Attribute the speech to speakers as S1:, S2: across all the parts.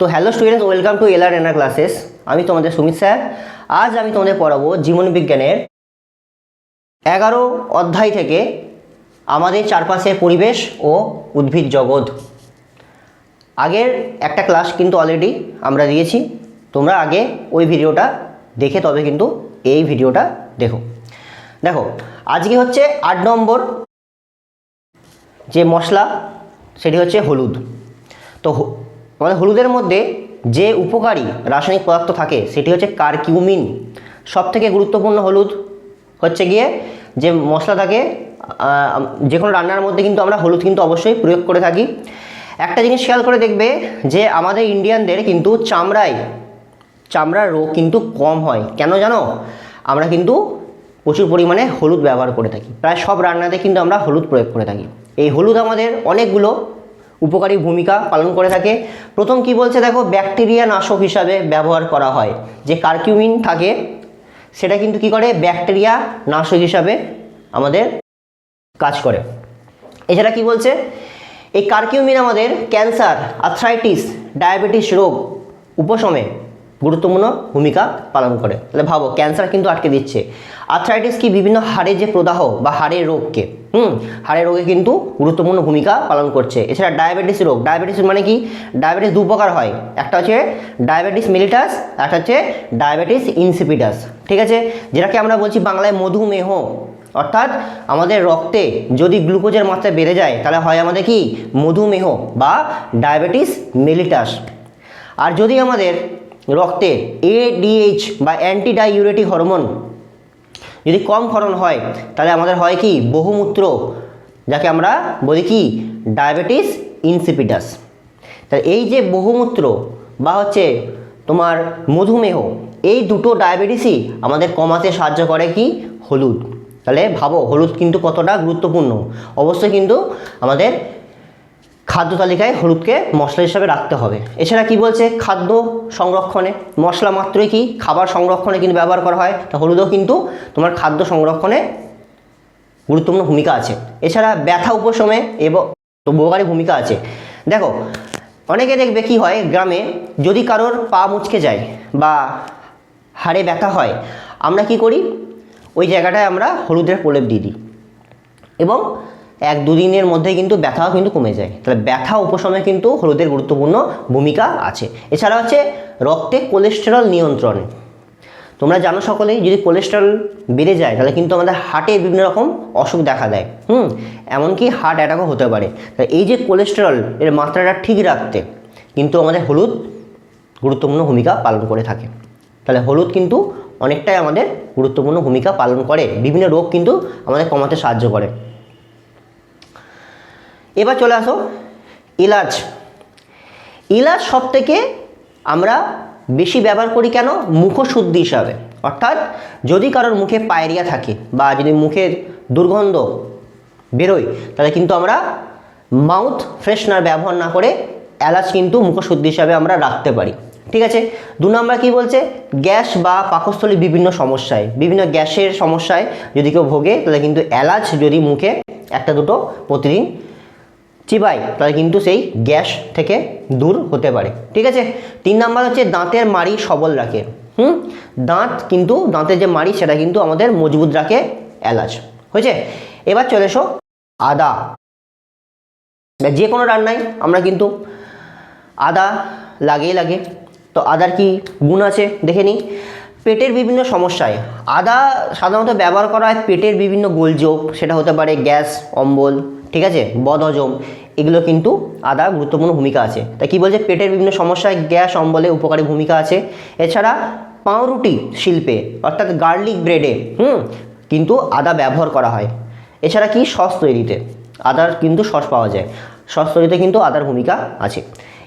S1: তো hello students welcome to LR এনার classes আমি তোমাদের সুমিত স্যার। আজ আমি তোমাদের পড়াবো জীবন বিজ্ঞানের এগারো অধ্যায় থেকে আমাদের চারপাশে পরিবেশ ও উদ্ভিদ জগৎ। আগের একটা ক্লাস কিন্তু অলরেডি আমরা দিয়েছি। তোমরা আগে ওই ভিডিওটা দেখে তবে কিন্তু এই ভিডিওটা দেখো। দেখো, আজকে হচ্ছে আট নম্বর যে মশলা, সেটি হচ্ছে হলুদ। তো আমাদের হলুদের মধ্যে যে উপকারী রাসায়নিক পদার্থ থাকে, সেটি হচ্ছে কারকিউমিন। সব থেকে গুরুত্বপূর্ণ হলুদ হচ্ছে গিয়ে যে মশলা থাকে যে কোনো রান্নার মধ্যে কিন্তু আমরা হলুদ কিন্তু অবশ্যই প্রয়োগ করে থাকি। একটা জিনিস খেয়াল করে দেখবে যে আমাদের ইন্ডিয়ানদের কিন্তু চামড়ায়, চামড়ার রোগ কিন্তু কম হয়। কেন জানো? আমরা কিন্তু প্রচুর পরিমাণে হলুদ ব্যবহার করে থাকি। প্রায় সব রান্নাতে কিন্তু আমরা হলুদ প্রয়োগ করে থাকি। এই হলুদ আমাদের অনেকগুলো উপকারী ভূমিকা পালন করে থাকে। প্রথম কি বলছে দেখো, ব্যাকটেরিয়া নাশক হিসাবে ব্যবহার করা হয়। যে কার্কিউমিন থাকে, সেটা কিন্তু কি করে? ব্যাকটেরিয়া নাশক হিসাবে আমাদের কাজ করে। এছাড়া কি বলছে? এই কার্কিউমিন আমাদের ক্যান্সার, আর্থ্রাইটিস, ডায়াবেটিস রোগ, উপশমে গুরুত্বপূর্ণ ভূমিকা পালন করে। তাহলে ভাবো ক্যান্সার কিন্তু আটকে দিচ্ছে। আর্থ্রাইটিস কি বিভিন্ন হাড়ের যে প্রদাহ বা হাড়ের রোগকে, হুম, হাড়ের রোগে কিন্তু গুরুত্বপূর্ণ ভূমিকা পালন করছে। এছাড়া ডায়াবেটিস রোগ ডায়াবেটিস মানে কি? ডায়াবেটিস দু প্রকার হয়। একটা হচ্ছে ডায়াবেটিস মিলিটাস একটা হচ্ছে ডায়াবেটিস ইনসিপিটাস ঠিক আছে? যেটাকে আমরা বলছি বাংলায় মধুমেহ। অর্থাৎ আমাদের রক্তে যদি গ্লুকোজের মাত্রা বেড়ে যায়, তাহলে হয় আমাদের কি? মধুমেহ বা ডায়াবেটিস মেলিটাস আর যদি আমাদের রক্তে এডিএইচ বা অ্যান্টি ডাইউরেটিক হরমোন যদি কম ক্ষরণ হয়, তাহলে আমাদের হয় কি? বহুমূত্র, যাকে আমরা বলি কি? ডায়াবেটিস ইনসিপিটাস তাহলে এই যে বহুমূত্র বা হচ্ছে তোমার মধুমেহ, এই দুটো ডায়াবেটিসই আমাদের কমাতে সাহায্য করে কি? হলুদ। তাহলে ভাবো, হলুদ কিন্তু কতটা গুরুত্বপূর্ণ? অবশ্যই কিন্তু আমাদের খাদ্য তালিকায় হলুদকে মশলা হিসাবে রাখতে হবে। এছাড়া কি বলছে? খাদ্য সংরক্ষণে। মশলা মাত্রই কি? খাবার সংরক্ষণে কিন্তু ব্যবহার করা হয়। তা হলুদও কিন্তু তোমার খাদ্য সংরক্ষণে গুরুত্বপূর্ণ ভূমিকা আছে। এছাড়া ব্যথা উপশমে এবং উপকারী ভূমিকা আছে। দেখো, অনেকে দেখবে কি হয়? গ্রামে যদি কারোর পা মুচকে যায় বা হাড়ে ব্যথা হয়, আমরা কি করি? ওই জায়গাটায় আমরা হলুদের প্রলেপ দিয়ে দিই। এবং এক দুদিনের মধ্যে কিন্তু ব্যথাও কিন্তু কমে যায়। তাহলে ব্যথা উপশমে কিন্তু হলুদের গুরুত্বপূর্ণ ভূমিকা আছে। এছাড়া আছে রক্তে কোলেস্টেরল নিয়ন্ত্রণে। তোমরা জানো সকলেই, যদি কোলেস্টেরল বেড়ে যায়, তাহলে কিন্তু আমাদের হার্টে বিভিন্ন রকম অসুখ দেখা দেয়। হুম? এমনকি হার্ট অ্যাটাকও হতে পারে। তাই এই যে কোলেস্টেরল এর মাত্রাটা ঠিক রাখতে কিন্তু আমাদের হলুদ গুরুত্বপূর্ণ ভূমিকা পালন করে থাকে। তাহলে হলুদ কিন্তু অনেকটাই আমাদের গুরুত্বপূর্ণ ভূমিকা পালন করে। বিভিন্ন রোগ কিন্তু আমাদের কমাতে সাহায্য করে। এবার চলে আসো ইলাচ ইলাচ সব থেকে আমরা বেশি ব্যবহার করি কেন? মুখশুদ্ধি হিসাবে। অর্থাৎ যদি কারোর মুখে পায়রিয়া থাকে বা যদি মুখের দুর্গন্ধ বেরোয়, তাহলে কিন্তু আমরা মাউথ ফ্রেশনার ব্যবহার না করে এলাচ কিন্তু মুখশুদ্ধি হিসাবে আমরা রাখতে পারি। ঠিক আছে? দু নম্বর কী বলছে? গ্যাস বা পাকস্থলীর বিভিন্ন সমস্যায়। বিভিন্ন গ্যাসের সমস্যায় যদি কেউ ভোগে, তাহলে কিন্তু এলাচ যদি মুখে একটা দুটো প্রতিদিন চিবাই তাহলে কিন্তু সেই গ্যাস থেকে দূর হতে পারে। ঠিক আছে? তিন নাম্বার হচ্ছে দাঁতের মাড়ি সবল রাখে। হুম? দাঁত কিন্তু, দাঁতের যে মাড়ি, সেটা কিন্তু আমাদের মজবুত রাখে এলাচ। হয়েছে? এবার চলে এসো আদা। যে কোনো রান্নায় আমরা কিন্তু আদা লাগেই লাগে। তো আদার কি গুণ আছে দেখে নিই। পেটের বিভিন্ন সমস্যায়। আদা সাধারণত ব্যবহার করা হয় পেটের বিভিন্ন গোলযোগ, সেটা হতে পারে গ্যাস, অম্বল ঠিক আছে? বদহজম, এগুলো কিন্তু আদা গুরুত্বপূর্ণ ভূমিকা আছে। তাই কী বলছে? পেটের বিভিন্ন সমস্যায় গ্যাস, অম্বলে উপকারী ভূমিকা আছে। এছাড়া পাউরুটি শিল্পে, অর্থাৎ গার্লিক ব্রেডে, হুম, কিন্তু আদা ব্যবহার করা হয়। এছাড়া কি? সস তৈরিতে। আদার কিন্তু সস পাওয়া যায়। সস তৈরিতে কিন্তু আদার ভূমিকা আছে।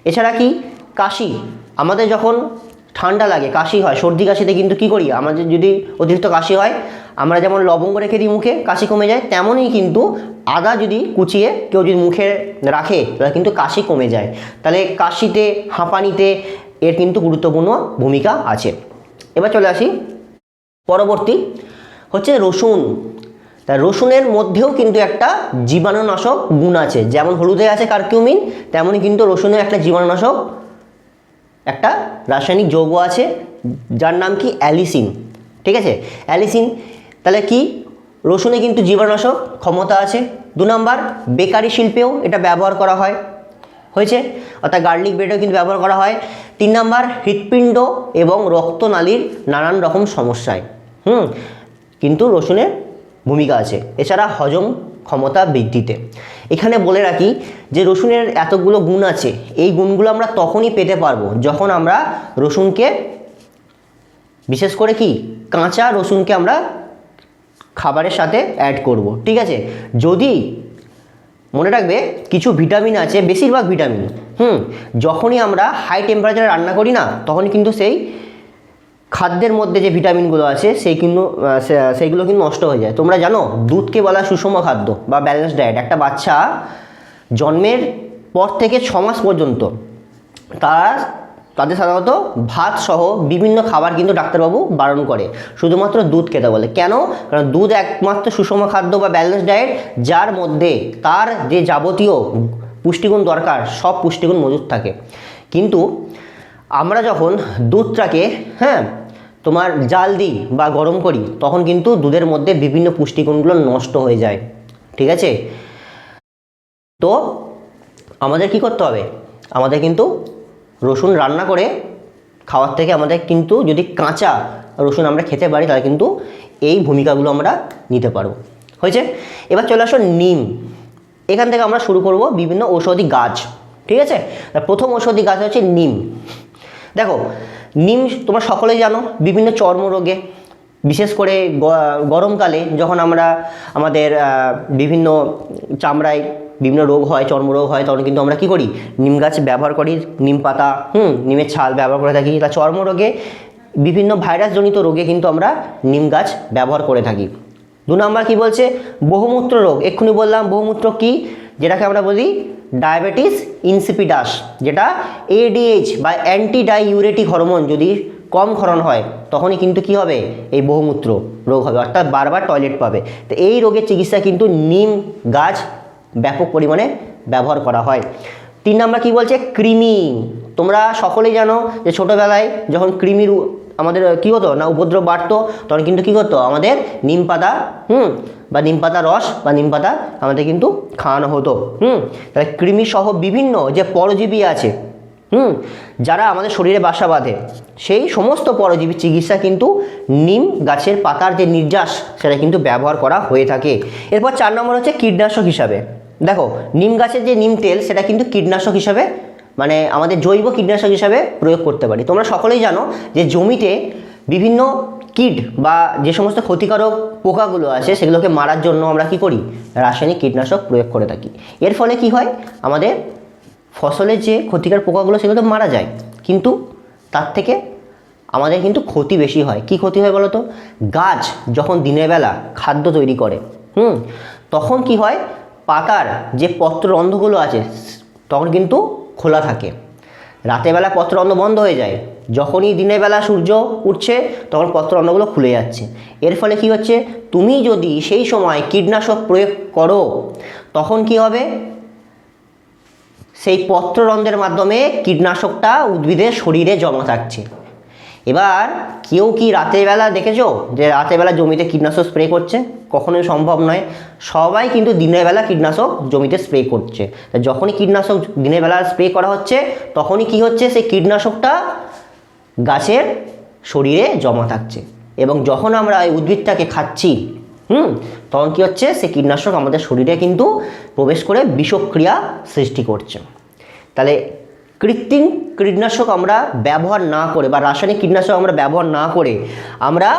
S1: এছাড়া কি? কাশি। আমাদের যখন ঠান্ডা লাগে, কাশি হয়, সর্দি কাশিতে কিন্তু কি করি? আমাদের যদি অতিরিক্ত কাশি হয় আমরা যেমন লবঙ্গ রেখে দিই মুখে, কাশি কমে যায়, তেমনই কিন্তু আদা যদি কুচিয়ে কেউ যদি মুখে রাখে, তাহলে কিন্তু কাশি কমে যায়। তাহলে কাশিতে, হাঁপানিতে এর কিন্তু গুরুত্বপূর্ণ ভূমিকা আছে। এবার চলে আসি, পরবর্তী হচ্ছে রসুন। তা রসুনের মধ্যেও কিন্তু একটা জীবাণুনাশক গুণ আছে, যেমন হলুদে আছে কারকিউমিন তেমনই কিন্তু রসুনে একটা জীবাণুনাশক, একটা রাসায়নিক যৌগ আছে, যার নাম কি অ্যালিসিন। ঠিক আছে? অ্যালিসিন তাহলে কি? রসুনে কিন্তু জীবাণুনাশক ক্ষমতা আছে। দু নম্বর, বেকারি শিল্পেও এটা ব্যবহার করা হয়। হয়েছে? অর্থাৎ গার্লিক ব্রেডও কিন্তু ব্যবহার করা হয়। তিন নম্বর, হৃৎপিণ্ড এবং রক্তনালীর নানান রকম সমস্যায়। হুম, কিন্তু রসুনের ভূমিকা আছে। এছাড়া হজম ক্ষমতা বৃদ্ধিতে। এখানে বলে রাখি যে রসুনের এতগুলো গুণ আছে। এই গুণগুলো আমরা তখনই পেতে পারব যখন আমরা রসুনকে, বিশেষ করে কি? কাঁচা রসুনকে আমরা খাবারের সাথে অ্যাড করব, ঠিক আছে? যদি মনে রাখবে, কিছু ভিটামিন আছে, বেশিরভাগ ভিটামিন হুম? যখনই আমরা হাই টেম্পারেচারে রান্না করি না তখন কিন্তু সেই খাদ্যের মধ্যে যে ভিটামিনগুলো আছে, সেই কিন্তু সেইগুলো কিন্তু নষ্ট হয়ে যায়। তোমরা জানো, দুধকে বলা সুষম খাদ্য বা ব্যালেন্স ডায়েট একটা বাচ্চা জন্মের পর থেকে ছ মাস পর্যন্ত, তারা তাদের সাধারণত ভাত সহ বিভিন্ন খাবার কিন্তু ডাক্তারবাবু বারণ করে। শুধুমাত্র দুধ খেতে বলে। কেন? কারণ দুধ একমাত্র সুষম খাদ্য বা ব্যালেন্স ডায়েট যার মধ্যে তার যে যাবতীয় পুষ্টিগুণ দরকার, সব পুষ্টিগুণ মজুদ থাকে। কিন্তু আমরা যখন দুধটাকে হ্যাঁ তোমার জাল দিই বা গরম করি, তখন কিন্তু দুধের মধ্যে বিভিন্ন পুষ্টিগুণগুলো নষ্ট হয়ে যায়। ঠিক আছে? তো আমাদের কি করতে হবে? আমাদের কিন্তু রসুন রান্না করে খাওয়ার থেকে আমাদের কিন্তু যদি কাঁচা রসুন আমরা খেতে পারি, তাহলে কিন্তু এই ভূমিকাগুলো আমরা নিতে পারব। হয়েছে? এবার চলে আসো নিম। এখান থেকে আমরা শুরু করব বিভিন্ন ঔষধি গাছ, ঠিক আছে? প্রথম ঔষধি গাছ হচ্ছে নিম। দেখো, নিম তোমরা সকলেই জানো, বিভিন্ন চর্মরোগে, বিশেষ করে গরমকালে যখন আমরা আমাদের বিভিন্ন চামড়ায় বিভিন্ন রোগ হয়, চর্মরোগ হয়, তখন কিন্তু আমরা কি করি? নিম গাছ ব্যবহার করি, নিম পাতা, হুম, নিমের ছাল ব্যবহার করে থাকি। তা চর্মরোগে বিভিন্ন ভাইরাসজনিত রোগে কিন্তু আমরা নিম গাছ ব্যবহার করে থাকি। দু নম্বর কি বলছে? বহুমূত্র রোগ। এক্ষুনি বললাম, বহুমূত্র কি? যেটাকে আমরা বলি ডায়াবেটিস ইনসিপিডাস, যেটা এডিএইচ বা অ্যান্টি ডাইউরেটিক হরমোন যদি কম ক্ষরণ হয়, তখনই কিন্তু কি হবে? এই বহুমূত্র রোগ হবে, অর্থাৎ বারবার টয়লেট পাবে। তো এই রোগের চিকিৎসা কিন্তু নিম গাছ ব্যাপক পরিমাণে ব্যবহার করা হয়। তিন নম্বর কি বলছে? কৃমি। তোমরা সকলেই জানো যে ছোটোবেলায় যখন কৃমির আমাদের কী হতো না, উপদ্রব বাড়তো, তখন কিন্তু কী করতো? আমাদের নিম পাতা, হুম, বা নিম পাতা রস, বা নিম পাতা আমাদের কিন্তু খাওয়ানো হতো, হুম। তাহলে কৃমি সহ বিভিন্ন যে পরজীবী আছে, হুম, যারা আমাদের শরীরে বাসা বাঁধে, সেই সমস্ত পরজীবী চিকিৎসা কিন্তু নিম গাছের পাতার যে নির্যাস, সেটা কিন্তু ব্যবহার করা হয়ে থাকে। এরপর চার নম্বর হচ্ছে কীটনাশক হিসাবে। দেখো, নিম গাছের যে নিম তেল, সেটা কিন্তু কীটনাশক হিসাবে মানে আমাদের জৈব কীটনাশক হিসাবে প্রয়োগ করতে পারি। তোমরা সকলেই জানো যে জমিতে বিভিন্ন কীট বা যে সমস্ত ক্ষতিকারক পোকাগুলো আছে, সেগুলোকে মারার জন্য আমরা কি করি? রাসায়নিক কীটনাশক প্রয়োগ করে থাকি। এর ফলে কি হয়? আমাদের ফসলের যে ক্ষতিকর পোকাগুলো, সেগুলো তো মারা যায়। কিন্তু তার থেকে আমাদের কিন্তু ক্ষতি বেশি হয়। কি ক্ষতি হয় বলো তো গাছ যখন দিনের বেলা খাদ্য তৈরি করে, হুম, তখন কি হয়? পাতার যে পত্ররন্ধ্রগুলো আছে, তখন কিন্তু খোলা থাকে। রাতের বেলা পত্ররন্ধ্র বন্ধ হয়ে যায়। যখনই দিনের বেলা সূর্য উঠছে, তখন পত্ররন্ধ্রগুলো খুলে যাচ্ছে। এর ফলে কি হচ্ছে? তুমি যদি সেই সময় কীটনাশক প্রয়োগ করো, তখন কি হবে? সেই পত্ররন্ধ্রের মাধ্যমে কীটনাশকটা উদ্ভিদের শরীরে জমা থাকছে। এবার কেউ কি রাতের বেলা দেখেছ যে রাতের বেলা জমিতে কীটনাশক স্প্রে করছে? কখনোই সম্ভব নয়। সবাই কিন্তু দিনের বেলা কীটনাশক জমিতে স্প্রে করছে। তা যখনই কীটনাশক দিনের বেলা স্প্রে করা হচ্ছে, তখনই কি হচ্ছে? সেই কীটনাশকটা গাছের শরীরে জমা থাকছে। এবং যখন আমরা এই উদ্ভিদটাকে খাচ্ছি, হুম, তখন কী হচ্ছে? সেই কীটনাশক আমাদের শরীরে কিন্তু প্রবেশ করে বিষক্রিয়া সৃষ্টি করছে। তাহলে কৃত্রিম কীটনাশক আমরা ব্যবহার না করে বা রাসায়নিক কীটনাশক আমরা ব্যবহার না করে আমরা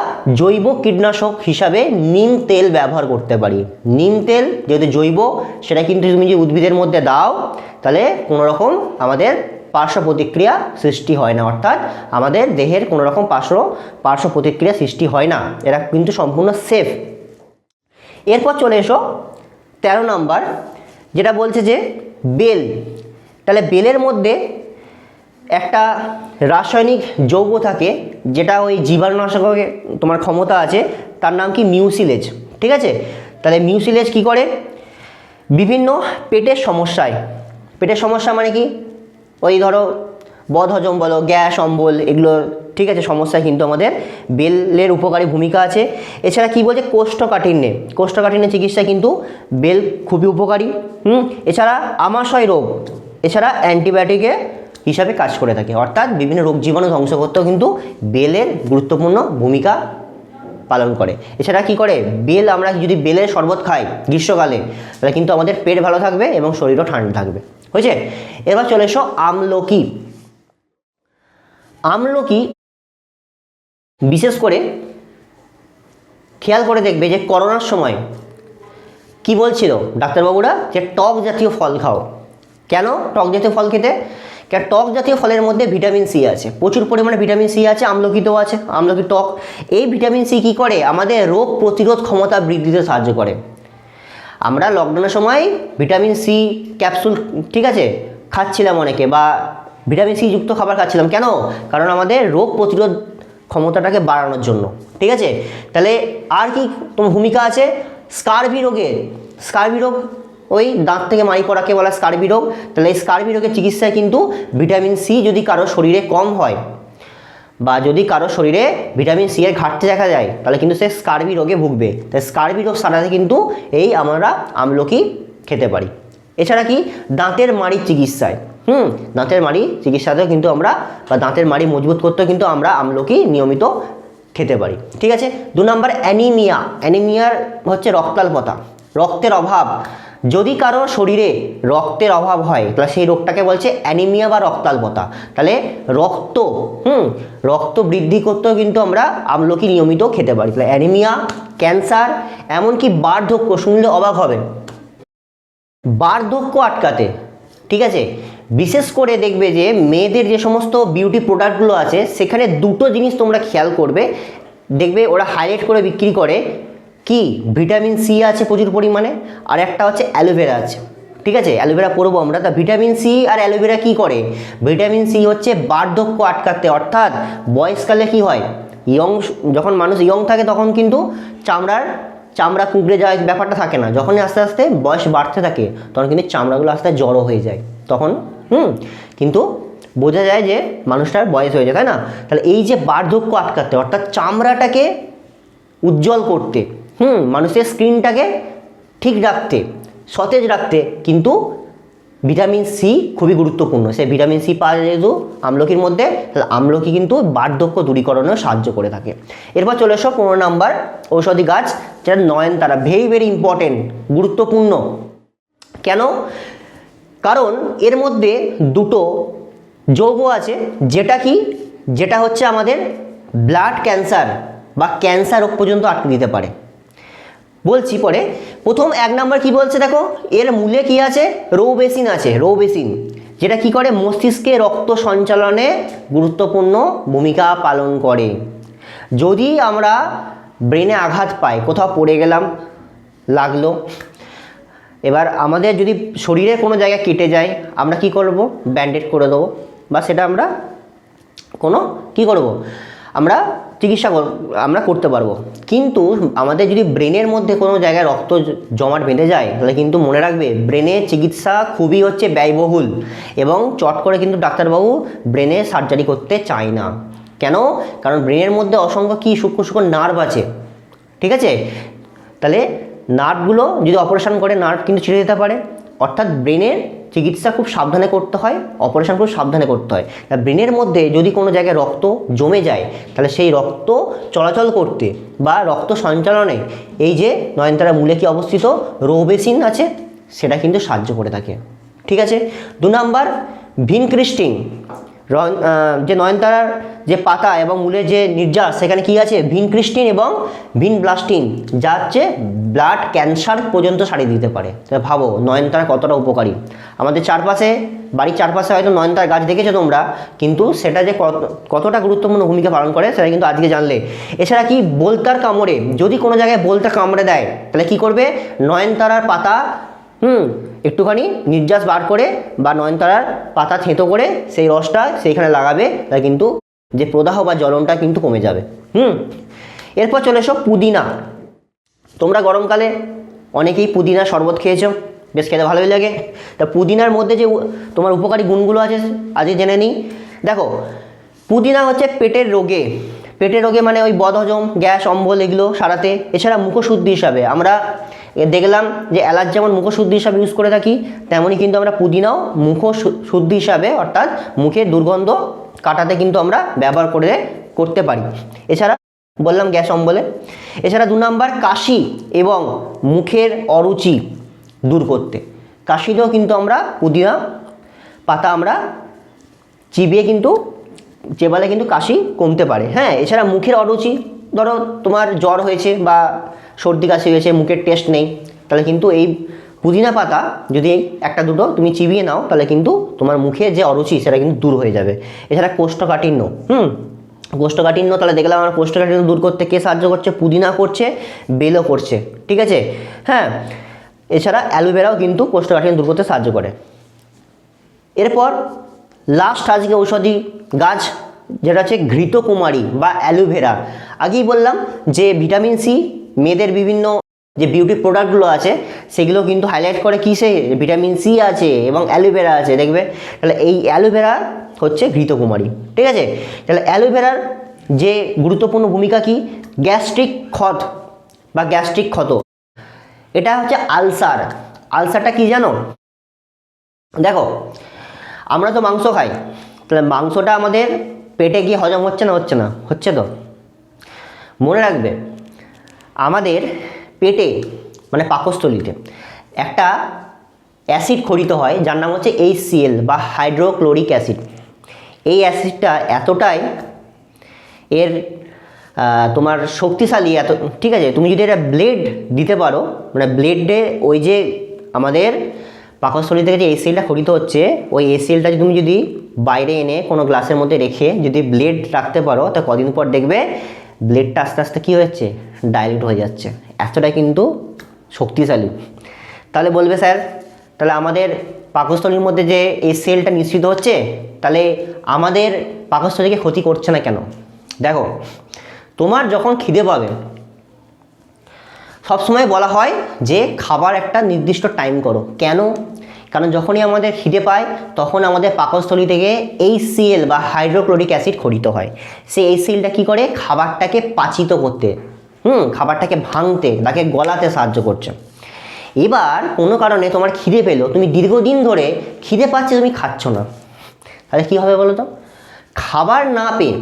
S1: জৈব কীটনাশক হিসাবে নিম তেল ব্যবহার করতে পারি। নিম তেল যেহেতু জৈব, সেটা কিন্তু তুমি যদি উদ্ভিদের মধ্যে দাও, তাহলে কোনো রকম আমাদের পার্শ্ব প্রতিক্রিয়া সৃষ্টি হয় না। অর্থাৎ আমাদের দেহের কোনো রকম পার্শ্ব পার্শ্ব প্রতিক্রিয়া সৃষ্টি হয় না। এরা কিন্তু সম্পূর্ণ সেফ এরপর চলে এসো তেরো নাম্বার, যেটা বলছে যে বেল তাহলে বেলের মধ্যে একটা রাসায়নিক যৌগ থাকে, যেটা ওই জীবাণুনাশকের তোমার ক্ষমতা আছে, তার নাম কি মিউসিলেজ, ঠিক আছে? তাহলে মিউসিলেজ কি করে? বিভিন্ন পেটের সমস্যায়, পেটের সমস্যা মানে কি? ওই ধরো বদহজম বলো, গ্যাস, অম্বল, এগুলো, ঠিক আছে, সমস্যায় কিন্তু আমাদের বেলের উপকারী ভূমিকা আছে। এছাড়া কি বলছে? কোষ্ঠকাঠিন্যে, কোষ্ঠকাঠিন্য চিকিৎসায় কিন্তু বেল খুবই উপকারী, হুম? এছাড়া আমাশয় রোগ এছাড়া অ্যান্টিবায়োটিকে হিসাবে কাজ করে থাকে। অর্থাৎ বিভিন্ন রোগ জীবাণু ধ্বংস করতেও কিন্তু বেলের গুরুত্বপূর্ণ ভূমিকা পালন করে। এছাড়া কি করে? বেল আমরা যদি বেলের শরবত খাই গ্রীষ্মকালে, তাহলে কিন্তু আমাদের পেট ভালো থাকবে এবং শরীরও ঠান্ডা থাকবে। হয়েছে? এবার চলে এসো আমলকি। আমলকি বিশেষ করে খেয়াল করে দেখবে যে করোনার সময় কি বলছিল ডাক্তারবাবুরা? যে টক জাতীয় ফল খাও। কেন? টক জাতীয় ফল খেতে? কেন টক জাতীয় ফলের মধ্যে ভিটামিন সি আছে। প্রচুর পরিমাণে ভিটামিন সি আছে, আমলকিতেও আছে, আমলকি টক। এই ভিটামিন সি কী করে? আমাদের রোগ প্রতিরোধ ক্ষমতা বৃদ্ধিতে সাহায্য করে। আমরা লকডাউনের সময় ভিটামিন সি ক্যাপসুল, ঠিক আছে? খাচ্ছিলাম অনেকে বা ভিটামিন সি যুক্ত খাবার খাচ্ছিলাম। কেন? কারণ আমাদের রোগ প্রতিরোধ ক্ষমতাটাকে বাড়ানোর জন্য। ঠিক আছে? তাহলে আর কি তোমার ভূমিকা আছে? স্কারভি রোগের। স্কারভি রোগ ওই দাঁত থেকে মারি পড়াকে বলা স্কারভি রোগ। তাহলে এই স্কারভি রোগের চিকিৎসায় কিন্তু ভিটামিন সি যদি কারও শরীরে কম হয় বা যদি কারও শরীরে ভিটামিন সি এর ঘাটতি দেখা যায়, তাহলে কিন্তু সে স্কারবি রোগে ভুগবে। তাই স্কারবি রোগ সারাতে কিন্তু এই আমরা আমলকি খেতে পারি। এছাড়া কি? দাঁতের মাড়ির চিকিৎসায়। হুম, দাঁতের মাড়ি চিকিৎসাতেও কিন্তু আমরা বা দাঁতের মাড়ি মজবুত করতেও কিন্তু আমরা আমলকি নিয়মিত খেতে পারি। ঠিক আছে? দু নম্বর অ্যানিমিয়া। অ্যানিমিয়ার হচ্ছে রক্তাল্পতা। রক্তের অভাব। যদি কারও শরীরে রক্তের অভাব হয়, তাহলে সেই রোগটাকে বলছে অ্যানিমিয়া বা রক্তাল্পতা। তাহলে রক্ত, হুম, রক্ত বৃদ্ধি করতেও কিন্তু আমরা আমলকি নিয়মিত খেতে পারি। তাহলে অ্যানিমিয়া, ক্যান্সার, এমনকি বার্ধক্য শুনলে অবাক হবে বার্ধক্য আটকাতে, ঠিক আছে? বিশেষ করে দেখবে যে মেয়েদের যে সমস্ত বিউটি প্রোডাক্টগুলো আছে, সেখানে দুটো জিনিস তোমরা খেয়াল করবে। দেখবে ওরা হাইলাইট করে বিক্রি করে কি? ভিটামিন সি আছে প্রচুর পরিমাণে, আর একটা হচ্ছে অ্যালোভেরা আছে। ঠিক আছে? অ্যালোভেরা পরবো আমরা। তা ভিটামিন সি আর অ্যালোভেরা কি করে? ভিটামিন সি হচ্ছে বার্ধক্য আটকাতে, অর্থাৎ বয়সকালে কি হয়? ইয়ং যখন মানুষ ইয়ং থাকে তখন কিন্তু চামড়ার, চামড়া কুঁকড়ে যাওয়ার ব্যাপারটা থাকে না। যখনই আস্তে আস্তে বয়স বাড়তে থাকে, তখন কিন্তু চামড়াগুলো আস্তে জড়ো হয়ে যায়। তখন, হুম? কিন্তু বোঝা যায় যে মানুষটার বয়স হয়ে যায়, তাই না? তাহলে এই যে বার্ধক্য আটকাতে, অর্থাৎ চামড়াটাকে উজ্জ্বল করতে হুম, মানুষের স্ক্রিনটাকে ঠিক রাখতে, সতেজ রাখতে কিন্তু ভিটামিন সি খুবই গুরুত্বপূর্ণ। সেই ভিটামিন সি পাওয়া যায় যেহেতু আমলকির মধ্যে আমলকি কিন্তু বার্ধক্য দূরীকরণেও সাহায্য করে থাকে। এরপর চলে এসো পনেরো নাম্বার, ঔষধি গাছ, যেটা নয়নতারা ভেরি ভেরি ইম্পর্টেন্ট গুরুত্বপূর্ণ। কেন? কারণ এর মধ্যে দুটো যৌগ আছে, যেটা কি? যেটা হচ্ছে আমাদের ব্লাড ক্যান্সার বা ক্যান্সার রোগ পর্যন্ত আটকে দিতে পারে। বলছি পরে, প্রথম এক নাম্বার কি বলছে দেখো? এর মূলে কি আছে? রো বেসিন আছে, রো বেসিন। যেটা কি করে? মস্তিষ্কে রক্ত সঞ্চালনে গুরুত্বপূর্ণ ভূমিকা পালন করে। যদি আমরা ব্রেনে আঘাত পাই, কোথাও পড়ে গেলাম, লাগল, এবার আমাদের যদি শরীরে কোনো জায়গায় কেটে যায়, আমরা কি করব? ব্যান্ডেড করে দেবো। বা সেটা আমরা কোনো কি করব? আমরা চিকিৎসা আমরা করতে পারব। কিন্তু আমাদের যদি ব্রেনের মধ্যে কোনো জায়গায় রক্ত জমাট বেঁধে যায়, তাহলে কিন্তু মনে রাখবে ব্রেনের চিকিৎসা খুবই হচ্ছে ব্যয়বহুল এবং চট করে কিন্তু ডাক্তারবাবু ব্রেনে সার্জারি করতে চায় না। কেন? কারণ ব্রেনের মধ্যে অসংখ্য কী সূক্ষ্ম সূক্ষ্ম নার্ভ আছে। ঠিক আছে? তাহলে নার্ভগুলো যদি অপারেশন করে, নার্ভ কিন্তু ছিঁড়ে দিতে পারে। অর্থাৎ ব্রেনের চিকিৎসা খুব সাবধানে করতে হয় অপারেশন খুব সাবধানে করতে হয়। তা ব্রেনের মধ্যে যদি কোনো জায়গায় রক্ত জমে যায়, তাহলে সেই রক্ত চলাচল করতে বা রক্ত সঞ্চালনে এই যে নয়নতারা মূলে কি অবস্থিত, রোবেসিন আছে, সেটা কিন্তু সাহায্য করে থাকে। ঠিক আছে? দু নাম্বার ভিনক্রিস্টিং যে নয়নতারার যে পাতা এবং মূলের যে নির্যাস, সেখানে কি আছে? ভিনক্রিস্টিন এবং ভিন ব্লাস্টিন যা হচ্ছে ব্লাড ক্যান্সার পর্যন্ত সারিয়ে দিতে পারে। তাহলে ভাবো, নয়নতারা কতটা উপকারী? আমাদের চারপাশে, বাড়ির চারপাশে হয়তো নয়নতার গাছ দেখেছ তোমরা, কিন্তু সেটা যে কত, কতটা গুরুত্বপূর্ণ ভূমিকা পালন করে, সেটা কিন্তু আজকে জানলে। এছাড়া কি বলতার কামড়ে, যদি কোনো জায়গায় বলতা কামড়ে দেয়, তাহলে কি করবে? নয়নতারার পাতা, হুম, একটুখানি নির্যাস বার করে বা নয়নতারার পাতা থেঁতো করে সেই রসটা সেইখানে লাগাবে, তাহলে কিন্তু যে প্রদাহ বা জ্বলনটা কিন্তু কমে যাবে। হুম? এরপর চলে এসো পুদিনা। তোমরা গরমকালে অনেকেই পুদিনা শরবত খেয়েছো, বেশ খেতে ভালোই লাগে। তা পুদিনার মধ্যে যে তোমার উপকারী গুণগুলো আছে আজকে জেনে নিই। দেখো, পুদিনা হচ্ছে পেটের রোগে। পেটের রোগে মানে ওই বদহজম, গ্যাস, অম্বল এগুলো সারাতে। এছাড়া মুখশুদ্ধি হিসাবে আমরা দেখলাম যে এলাচ যেমন মুখশুদ্ধি হিসাবে ইউজ করে থাকি, তেমনই কিন্তু আমরা পুদিনাও মুখ শুদ্ধি হিসাবে, অর্থাৎ মুখের দুর্গন্ধ কাটাতে কিন্তু আমরা ব্যবহার করে করতে পারি। এছাড়া বললাম গ্যাস অম্বলে। এছাড়া দু নাম্বার কাশি এবং মুখের অরুচি দূর করতে। কাশিতেও কিন্তু আমরা পুদিনা পাতা আমরা চিবিয়ে কিন্তু চেবালে কিন্তু কাশি কমতে পারে। হ্যাঁ এছাড়া মুখের অরুচি, ধরো তোমার জ্বর হয়েছে বা সর্দি কাশি হয়েছে, মুখের টেস্ট নেই, তাহলে কিন্তু এই পুদিনা পাতা যদি একটা দুটো তুমি চিবিয়ে নাও, তাহলে কিন্তু তোমার মুখে যে অরুচি সেটা কিন্তু দূর হয়ে যাবে। এছাড়া কোষ্ঠকাঠিন্য, হুম, কোষ্ঠকাঠিন্য তাহলে দেখলাম আমার কোষ্ঠকাঠিন্য দূর করতে কে সাহায্য করছে? পুদিনা করছে, বেলও করছে, ঠিক আছে? হ্যাঁ এছাড়া অ্যালোভেরাও কিন্তু কোষ্ঠকাঠিন্য দূর করতে সাহায্য করে। এরপর লাস্ট আজকে ঔষধি গাছ, যেটা হচ্ছে ঘৃতকুমারী বা অ্যালোভেরা। আগেই বললাম যে ভিটামিন সি মেয়েদের বিভিন্ন যে বিউটি প্রোডাক্টগুলো আছে, সেগুলো কিন্তু হাইলাইট করে কিসে? ভিটামিন সি আছে এবং অ্যালোভেরা আছে, দেখবে? তাহলে এই অ্যালোভেরা হচ্ছে ঘৃতকুমারী, ঠিক আছে? তাহলে অ্যালোভেরার যে গুরুত্বপূর্ণ ভূমিকা কি? গ্যাস্ট্রিক ক্ষত বা গ্যাস্ট্রিক ক্ষত। এটা হচ্ছে আলসার আলসারটা কি জানো? দেখো, আমরা তো মাংস খাই, তাহলে মাংসটা আমাদের পেটে গিয়ে হজম হচ্ছে না হচ্ছে না? হচ্ছে তো? মনে রাখবে? আমাদের পেটে মানে পাকস্থলিতে একটা অ্যাসিড খরিত হয়, যার নাম হচ্ছে এইচসিএল বা হাইড্রোক্লোরিক অ্যাসিড। এই অ্যাসিডটা এতটাই এর তোমার শক্তিশালী এত, ঠিক আছে, তুমি যদি এটা ব্লেড দিতে পারো মানে ব্লেডে ওই যে আমাদের পাকস্থলী থেকে যে এসিএলটা খরিত হচ্ছে, ওই এসিএলটা তুমি যদি বাইরে এনে কোনো গ্লাসের মধ্যে রেখে যদি ব্লেড রাখতে পারো, তা কদিন পর দেখবে ব্লেডটা আস্তে আস্তে কী হচ্ছে ডাইলিউট হয়ে যাচ্ছে। এতটাই কিন্তু শক্তিশালী। তাহলে বলবে স্যার, তাহলে আমাদের পাকস্থলীর মধ্যে যে এই সেলটা নিঃসৃত হচ্ছে, তাহলে আমাদের পাকস্থলীকে ক্ষতি করছে না কেন? দেখো, তোমার যখন খিদে পাবে, সবসময় বলা হয় যে খাবার একটা নির্দিষ্ট টাইম করো। কেন? কারণ যখনই আমাদের খিদে পায়, তখন আমাদের পাকস্থলী থেকে এই সিএল বা হাইড্রোক্লোরিক অ্যাসিড খরিত হয়। সেই এই সিএলটা কী করে? খাবারটাকে পাচিত করতে। হুম, খাবারটাকে ভাঙতে, তাকে গলাতে সাহায্য করছে। এবার কোনো কারণে তোমার খিদে পেল, তুমি দীর্ঘদিন ধরে খিদে পাচ্ছে, তুমি খাচ্ছ না। তাহলে কী হবে বলো তো? খাবার না পেয়ে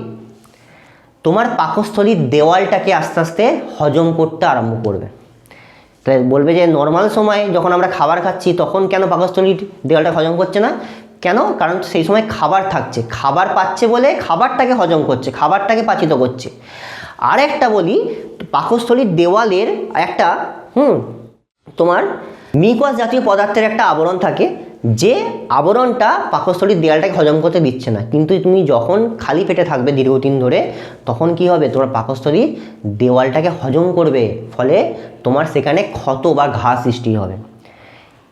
S1: তোমার পাকস্থলীর দেওয়ালটাকে আস্তে আস্তে হজম করতে আরম্ভ করবে। তাই বলবে যে নর্মাল সময় যখন আমরা খাবার খাচ্ছি, তখন কেন পাকস্থলীর দেওয়ালটা হজম করছে না? কেন? কারণ সেই সময় খাবার থাকছে। খাবার পাচ্ছে বলে খাবারটাকে হজম করছে, খাবারটাকে পাচিত করছে। আর একটা বলি, পাকস্থলীর দেওয়ালের একটা, হুম, তোমার মিকস জাতীয় পদার্থের একটা আবরণ থাকে। যে আবরণটা পাকস্থলীর দেয়ালটাকে হজম করতে দিচ্ছে না, কিন্তু তুমি যখন খালি পেটে থাকবে দীর্ঘদিন ধরে, তখন কি হবে? তোমার পাকস্থলীর দেওয়ালটাকে হজম করবে, ফলে তোমার সেখানে ক্ষত বা ঘা সৃষ্টি হবে।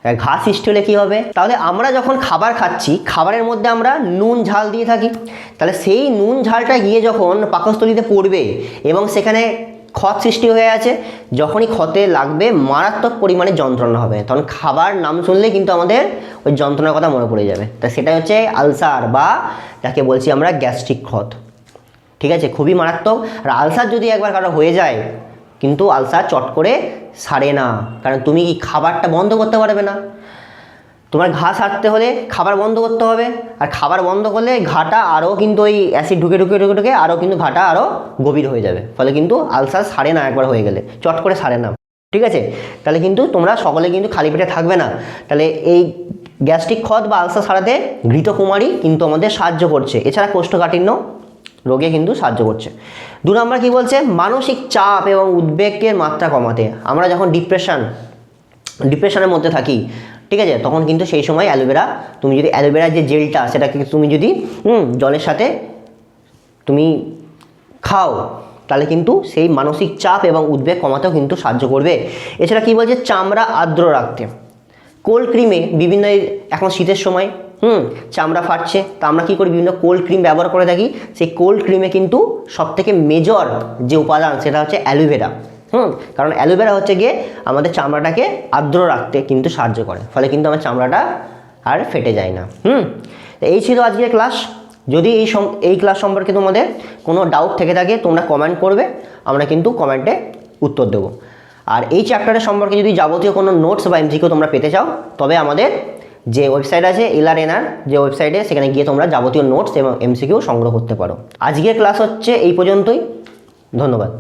S1: ঘা সৃষ্টি হলে কী হবে? তাহলে আমরা যখন খাবার খাচ্ছি, খাবারের মধ্যে আমরা নুন, ঝাল দিয়ে থাকি। তাহলে সেই নুন, ঝালটা গিয়ে যখন পাকস্থলীতে পড়বে এবং সেখানে ক্ষত সৃষ্টি হয়ে আছে, যখনই ক্ষতে লাগবে মারাত্মক পরিমাণে যন্ত্রণা হবে। তখন খাবার নাম শুনলে কিন্তু আমাদের ওই যন্ত্রণার কথা মনে পড়ে যাবে। তা সেটা হচ্ছে আলসার বা যাকে বলছি আমরা গ্যাস্ট্রিক ক্ষত। ঠিক আছে? খুবই মারাত্মক। আর আলসার যদি একবার কারও হয়ে যায়, কিন্তু আলসার চট করে সারে না। কারণ তুমি কি খাবারটা বন্ধ করতে পারবে না? তোমার ঘা সারতে হলে খাবার বন্ধ করতে হবে। আর খাবার বন্ধ করলে ঘাটা আরও কিন্তু ওই অ্যাসিড ঢুকে ঢুকে ঢুকে ঢুকে আরও কিন্তু ঘাটা আরও গভীর হয়ে যাবে। ফলে কিন্তু আলসার সারে না একবার হয়ে গেলে, চট করে সারে না। ঠিক আছে? তাহলে কিন্তু তোমরা সকলে কিন্তু খালি পেটে থাকবে না। তাহলে এই গ্যাস্ট্রিক ক্ষত বা আলসার সারাতে ঘৃতকুমারী কিন্তু আমাদের সাহায্য করছে। এছাড়া কোষ্ঠকাঠিন্য রোগে কিন্তু সাহায্য করছে। দু নম্বর কী বলছে? মানসিক চাপ এবং উদ্বেগের মাত্রা কমাতে। আমরা যখন ডিপ্রেশন ডিপ্রেশনের মধ্যে থাকি ঠিক আছে? তখন কিন্তু সেই সময় অ্যালোভেরা, তুমি যদি অ্যালোভেরার যে জেলটা সেটাকে তুমি যদি জলের সাথে তুমি খাও, তাহলে কিন্তু সেই মানসিক চাপ এবং উদ্বেগ কমাতেও কিন্তু সাহায্য করবে। এছাড়া কী বলছে? চামড়া আর্দ্র রাখতে। কোল্ড ক্রিমে বিভিন্ন এখন শীতের সময়, হুম, চামড়া ফাটছে। তা আমরা কী করি? বিভিন্ন কোল্ড ক্রিম ব্যবহার করে থাকি। সেই কোল্ড ক্রিমে কিন্তু সবথেকে মেজর যে উপাদান, সেটা হচ্ছে অ্যালোভেরা। হুম, কারণ অ্যালোভেরা হচ্ছে গিয়ে আমাদের চামড়াটাকে আর্দ্র রাখতে কিন্তু সাহায্য করে, ফলে কিন্তু আমার চামড়াটা আর ফেটে যায় না। হুম এই ছিল আজকের ক্লাস। যদি এই সম, এই ক্লাস সম্পর্কে তোমাদের কোনো ডাউট থেকে থাকে, তোমরা কমেন্ট করবে, আমরা কিন্তু কমেন্টে উত্তর দেবো। আর এই চ্যাপ্টারের সম্পর্কে যদি যাবতীয় কোনো নোটস বা এমসিকিউ তোমরা পেতে চাও, তবে আমাদের যে ওয়েবসাইট আছে এলআর এনআর যে ওয়েবসাইটে সেখানে গিয়ে তোমরা যাবতীয় নোটস এবং এমসিকিউ সংগ্রহ করতে পারো। আজকের ক্লাস হচ্ছে এই পর্যন্তই। ধন্যবাদ।